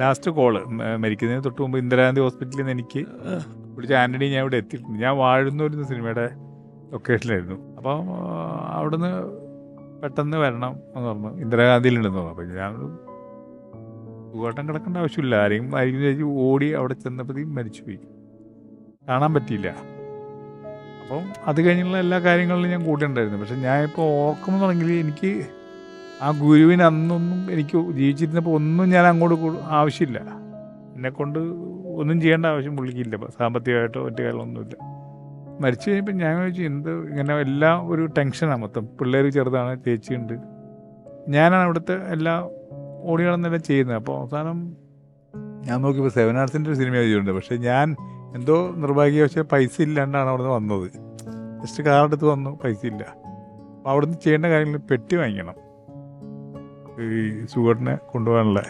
Last call. മരിക്കുന്നതിന് തൊട്ട് മുമ്പ് ഇന്ദിരാഗാന്ധി ഹോസ്പിറ്റലിൽ നിന്ന് എനിക്ക് വിളിച്ച ആന്റണി ഞാൻ ഇവിടെ എത്തിയിട്ടുണ്ട്. ഞാൻ വാഴുന്നൂരുന്ന സിനിമയുടെ ലൊക്കേഷനിലായിരുന്നു. അപ്പോൾ അവിടുന്ന് പെട്ടെന്ന് വരണം എന്ന് പറഞ്ഞു. ഇന്ദിരാഗാന്ധിയിലുണ്ടെന്ന് പറഞ്ഞു. അപ്പോൾ ഞാൻ സുഖമായിട്ടും കിടക്കേണ്ട ആവശ്യമില്ല. ആരെയും ആയിരിക്കും ചേച്ചി ഓടി അവിടെ ചെന്നപ്പോഴത്തേക്കും മരിച്ചുപോയി. കാണാൻ പറ്റിയില്ല. അപ്പം അത് കഴിഞ്ഞുള്ള എല്ലാ കാര്യങ്ങളിലും ഞാൻ കൂടെ ഉണ്ടായിരുന്നു പക്ഷെ ഞാൻ ഇപ്പോൾ ഓർക്കുമെന്നുണ്ടെങ്കിൽ എനിക്ക് ആ ഗുരുവിന് അന്നൊന്നും എനിക്ക് ജീവിച്ചിരുന്നപ്പോൾ ഒന്നും ഞാൻ അങ്ങോട്ട് ആവശ്യമില്ല. എന്നെക്കൊണ്ട് ഒന്നും ചെയ്യേണ്ട ആവശ്യം പുള്ളിക്കില്ല. സാമ്പത്തികമായിട്ടോ ഒറ്റ കാര്യമൊന്നുമില്ല മരിച്ചു കഴിഞ്ഞപ്പോൾ ഞാൻ ചോദിച്ചു എന്ത് ഇങ്ങനെ എല്ലാം ഒരു ടെൻഷനാണ് മൊത്തം. പിള്ളേർ ചെറുതാണ് ചേച്ചിയുണ്ട്. ഞാനാണ് അവിടുത്തെ എല്ലാ ഓടി നടന്നെല്ലാം ചെയ്യുന്നത്. അപ്പോൾ അവസാനം ഞാൻ നോക്കിയപ്പോൾ സെവൻ ആർട്സിന്റെ ഒരു സിനിമ ചെയ്തിട്ടുണ്ട്. പക്ഷേ ഞാൻ എന്തോ നിർഭാഗ്യവശാൽ പൈസ ഇല്ലാണ്ടാണ് അവിടുന്ന് വന്നത്. ജസ്റ്റ് കാറെടുത്ത് വന്നു പൈസ ഇല്ല. അപ്പോൾ അവിടുന്ന് ചെയ്യേണ്ട കാര്യങ്ങൾ പെട്ടി വാങ്ങിക്കണം. ഈ സുഗറിനെ കൊണ്ടുപോകാനുള്ള